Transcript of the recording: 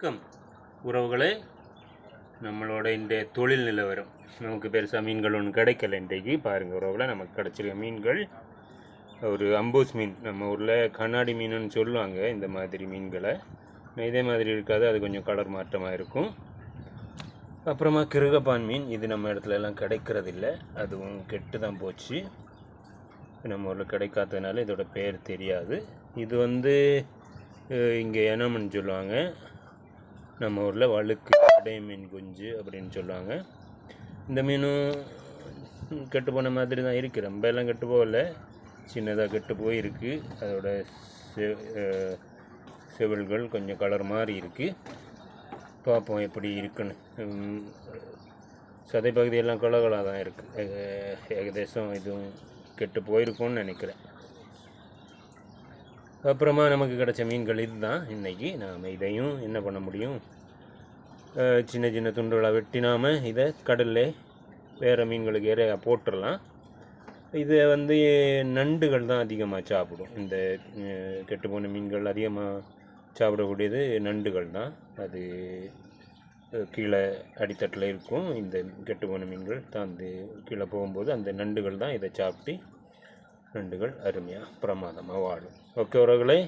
வணக்கம். உறவுகளே நம்மளோட இந்த தொழில் நிலவரம் நமக்கு பெருசாக மீன்கள் ஒன்றும் கிடைக்கல இன்றைக்கு. பாருங்கள் உறவுகளை நமக்கு கிடைச்சிருக்க மீன்கள். ஒரு அம்பூஸ் மீன். நம்ம ஊரில் கண்ணாடி மீனுன்னு சொல்லுவாங்க இந்த மாதிரி மீன்களை. இதே மாதிரி இருக்காது அது கொஞ்சம் கலர் மாற்றமாக இருக்கும். அப்புறமா கிருகப்பான் மீன். இது நம்ம இடத்துல எல்லாம் கிடைக்கிறதில்ல. அதுவும் கெட்டு தான் போச்சு. நம்ம ஊரில் கிடைக்காததுனால இதோட பேர் தெரியாது. இது வந்து இங்கே எனமன்னு சொல்லுவாங்க. நம்ம ஊரில் வழுக்கு அடை மீன் குஞ்சு அப்படின்னு சொல்லுவாங்க. இந்த மீனும் கெட்டு போன மாதிரி தான் இருக்குது ரொம்ப எல்லாம் கெட்டு போகல. சின்னதாக கெட்டு போயிருக்கு. அதோட செ செவில்கள் கொஞ்சம் கலர் மாதிரி இருக்குது பார்ப்போம் எப்படி இருக்குன்னு. சதை பகுதியெல்லாம் கலகலாக தான் இருக்குது ஏகதேசம் இதுவும் கெட்டு போயிருக்கும்னு நினைக்கிறேன். அப்புறமா நமக்கு கிடைச்ச மீன்கள் இதுதான். இன்றைக்கி நாம் இதையும் என்ன பண்ண முடியும்? சின்ன சின்ன துண்டுகளாக வெட்டினாமல் இதை கடலில் வேறு மீன்களுக்கு ஏற போட்டுடலாம் இதை வந்து நண்டுகள் தான் அதிகமாக சாப்பிடும். இந்த கெட்டுப்போன மீன்கள் அதிகமாக சாப்பிடக்கூடியது நண்டுகள் தான். அது கீழே அடித்தட்டில் இருக்கும். இந்த கெட்டுப்போன மீன்கள் தாந்து கீழே போகும்போது அந்த நண்டுகள் தான் இதை சாப்பிட்டு ரெண்டுகள் அருமையாக பிரமாதமாக வாழும். ஓகே உறவுகளை